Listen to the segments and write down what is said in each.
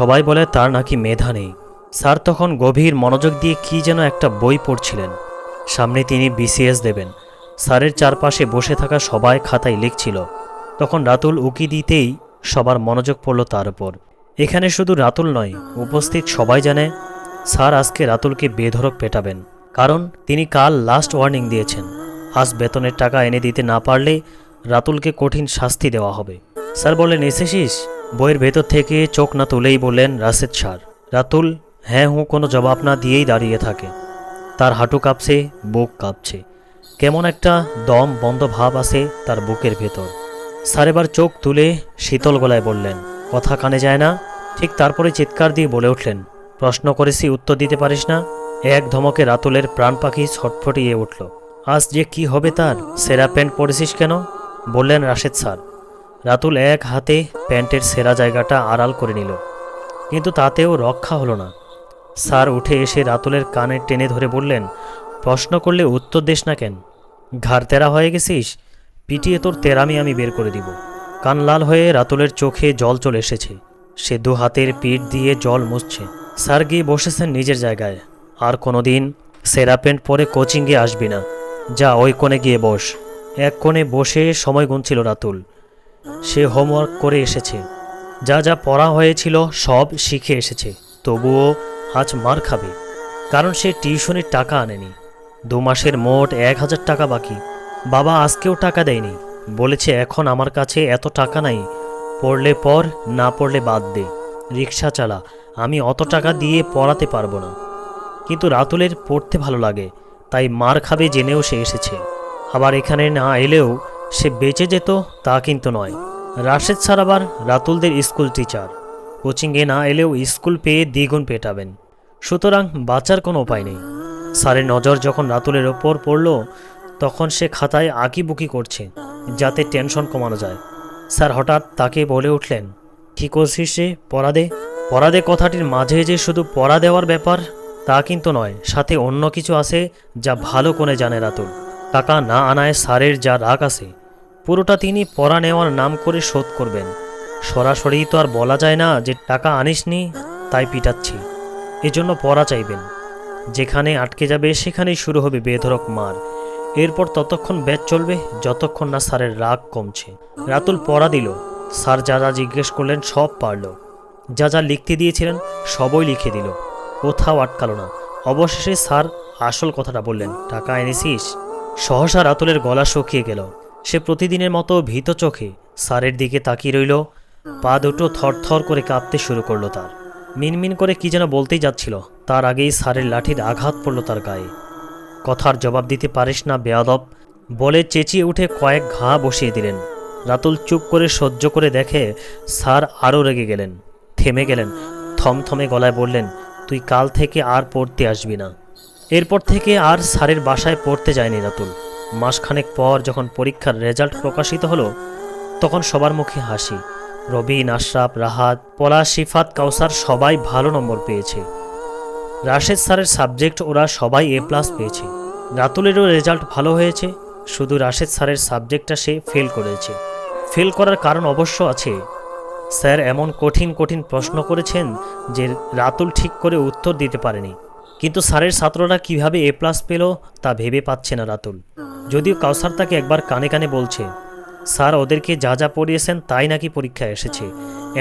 সবাই বলে তার নাকি মেধা নেই। স্যার তখন গভীর মনোযোগ দিয়ে কী যেন একটা বই পড়ছিলেন। সামনে তিনি বিসিএস দেবেন। স্যারের চারপাশে বসে থাকা সবাই খাতায় লিখছিল। তখন রাতুল উকি দিতেই সবার মনোযোগ পড়ল তার উপর। এখানে শুধু রাতুল নয়, উপস্থিত সবাই জানে, স্যার আজকে রাতুলকে বেধরক পেটাবেন। কারণ তিনি কাল লাস্ট ওয়ার্নিং দিয়েছেন। আজ বেতনের টাকা এনে দিতে না পারলে রাতুলকে কঠিন শাস্তি দেওয়া হবে। স্যার বললেন, এসেছিস? বইয়ের ভেতর থেকে চোখ না তুলেই বললেন, রাশেদ স্যার। রাতুল হ্যাঁ হুঁ, কোনো জবাব না দিয়েই দাঁড়িয়ে থাকে। তার হাঁটু কাঁপছে, বুক কাঁপছে। কেমন একটা দম, বন্ধ ভাব আছে তার বুকের ভেতর। স্যার এবার চোখ তুলে শীতল গলায় বললেন, কথা কানে যায় না? ঠিক তারপরে চিৎকার দিয়ে বলে উঠলেন, প্রশ্ন করেছি, উত্তর দিতে পারিস না? এক ধমকে রাতুলের প্রাণ পাখি ছটফটিয়ে উঠল, আজ যে কি হবে তার? সেরা প্যান্ট পরেছিস কেন? বললেন রাশেদ স্যার। রাতুল এক হাতে প্যান্টের সেরা জায়গাটা আড়াল করে নিল, কিন্তু তাতেও রক্ষা হলো না। স্যার উঠে এসে রাতুলের কানে টেনে ধরে বললেন, প্রশ্ন করলে উত্তর দিস না কেন? ঘাড় তেরা হয়ে গেছিস? পিটিয়ে তোর তেরামি আমি বের করে দিব। কান লাল হয়ে রাতুলের চোখে জল চলে এসেছে। সে দু হাতের পিঠ দিয়ে জল মুছছে। স্যার গিয়ে বসেছেন নিজের জায়গায়। আর কোনোদিন সেরা প্যান্ট পরে কোচিংয়ে আসবি না। যা ওই কোণে গিয়ে বস। এক কোণে বসে সময় গুনছিল রাতুল। সে হোমওয়ার্ক করে এসেছে। যা যা পড়া হয়েছিল সব শিখে এসেছে। তবুও আজ মার খাবে। কারণ সে টিউশনের টাকা আনেনি। দু মাসের মোট এক হাজার টাকা বাকি। বাবা আজকেও টাকা দেয়নি। বলেছে, এখন আমার কাছে এত টাকা নাই। পড়লে পর না পড়লে বাদ দে। রিক্সা চালা। আমি অত টাকা দিয়ে পড়াতে পারব না। কিন্তু রাতুলের পড়তে ভালো লাগে। তাই মার খাবে জেনেও সে এসেছে। আবার এখানে না এলেও সে বেঁচে যেত তা কিন্তু নয়। রাশেদ স্যার আবার রাতুলদের স্কুল টিচার। কোচিংয়ে না এলেও স্কুল পেয়ে দ্বিগুণ পেটাবেন। সুতরাং বাঁচার কোনো উপায় নেই। স্যারের নজর যখন রাতুলের ওপর পড়ল, তখন সে খাতায় আঁকিবুকি করছে, যাতে টেনশন কমানো যায়। স্যার হঠাৎ তাকে বলে উঠলেন, কি করছিস সে পড়া দে পড়া দে কথাটির মাঝে যে শুধু পড়া দেওয়ার ব্যাপার, তা কিন্তু নয়। সাথে অন্য কিছু আছে যা ভালো করে জানে রাতুল। টাকা না আনায় স্যারের যা রাগ আছে পুরোটা তিনি পড়া নেওয়ার নাম করে শোধ করবেন। সরাসরি তো আর বলা যায় না যে টাকা আনিসনি, তাই পিটাচ্ছি। এজন্য পড়া চাইবেন। যেখানে আটকে যাবে সেখানেই শুরু হবে বেধরক মার। এরপর ততক্ষণ ব্যাচ চলবে, যতক্ষণ না স্যারের রাগ কমছে। রাতুল পড়া দিল। স্যার যা যা জিজ্ঞেস করলেন সব পারল। যা যা লিখতে দিয়েছিলেন সবই লিখে দিল। কোথাও আটকালো না। অবশেষে স্যার আসল কথাটা বললেন, টাকা এনেছিস? সহসা রাতুলের গলা শুকিয়ে গেল। সে প্রতিদিনের মতো ভীত চোখে স্যারের দিকে তাকিয়ে রইল। পা দুটো থরথর করে কাঁপতে শুরু করল তার। মিনমিন করে কি যেন বলতেই যাচ্ছিল। তার আগেই স্যারের লাঠির আঘাত পড়ল তার গায়ে। কথার জবাব দিতে পারিস না, বেয়াদব। বলে চেঁচিয়ে উঠে কয়েক ঘা বসিয়ে দিলেন। রাতুল চুপ করে সহ্য করে দেখে স্যার আরও রেগে গেলেন, থেমে গেলেন, থমথমে গলায় বললেন, তুই কাল থেকে আর পড়তে আসবি না। এরপর থেকে আর স্যারের বাসায় পড়তে যায়নি রাতুল। মাসখানেক পর যখন পরীক্ষার রেজাল্ট প্রকাশিত হলো, তখন সবার মুখে হাসি। রবিন, আশরাফ, রাহাত পলা শিফাত, কাউসার সবাই ভালো নম্বর পেয়েছে। রাশেদ স্যারের সাবজেক্ট ওরা সবাই এ প্লাস পেয়েছে। রাতুলেরও রেজাল্ট ভালো হয়েছে, শুধু রাশেদ স্যারের সাবজেক্টটা সে ফেল করেছে। ফেল করার কারণ অবশ্য আছে। স্যার এমন কঠিন কঠিন প্রশ্ন করেছেন যে রাতুল ঠিক করে উত্তর দিতে পারেনি। কিন্তু স্যারের ছাত্ররা কীভাবে এ প্লাস পেল তা ভেবে পাচ্ছে না রাতুল। যদিও কাউসার তাকে একবার কানে কানে বলছে, স্যার, ওদেরকে যা যা পড়িয়েছেন তাই নাকি পরীক্ষায় এসেছে।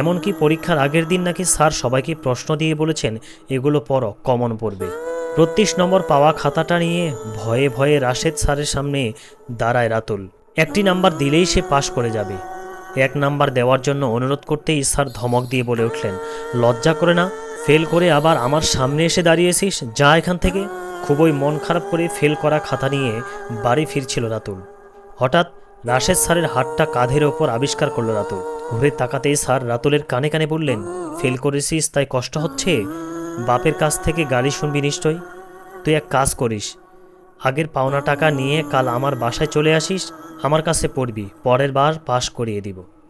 এমনকি পরীক্ষার আগের দিন নাকি স্যার সবাইকে প্রশ্ন দিয়ে বলেছেন, এগুলো পড়ো, কমন পড়বে। বত্রিশ নম্বর পাওয়া খাতাটা নিয়ে ভয়ে ভয়ে রাশেদ স্যারের সামনে দাঁড়ায় রাতুল। একটি নাম্বার দিলেই সে পাশ করে যাবে। এক নাম্বার দেওয়ার জন্য অনুরোধ করতেই স্যার ধমক দিয়ে বলে উঠলেন, লজ্জা করে না, ফেল করে আবার আমার সামনে এসে দাঁড়িয়েছিস, যা এখান থেকে। খুবই মন খারাপ করে ফেল করা খাতা নিয়ে বাড়ি ফিরছিল রাতুল। হঠাৎ রাশেদ স্যারের হাতটা কাঁধের ওপর আবিষ্কার করল রাতুল। ঘুরে তাকাতেই স্যার রাতুলের কানে কানে বললেন, ফেল করেছিস, তাই কষ্ট হচ্ছে? বাপের কাছ থেকে গালি শুনবি নিশ্চয়? তুই এক কাজ করিস। আগের পাওনা টাকা নিয়ে কাল আমার বাসায় চলে আসিস, আমার কাছে পড়বি, পরের বার পাশ করিয়ে দিব।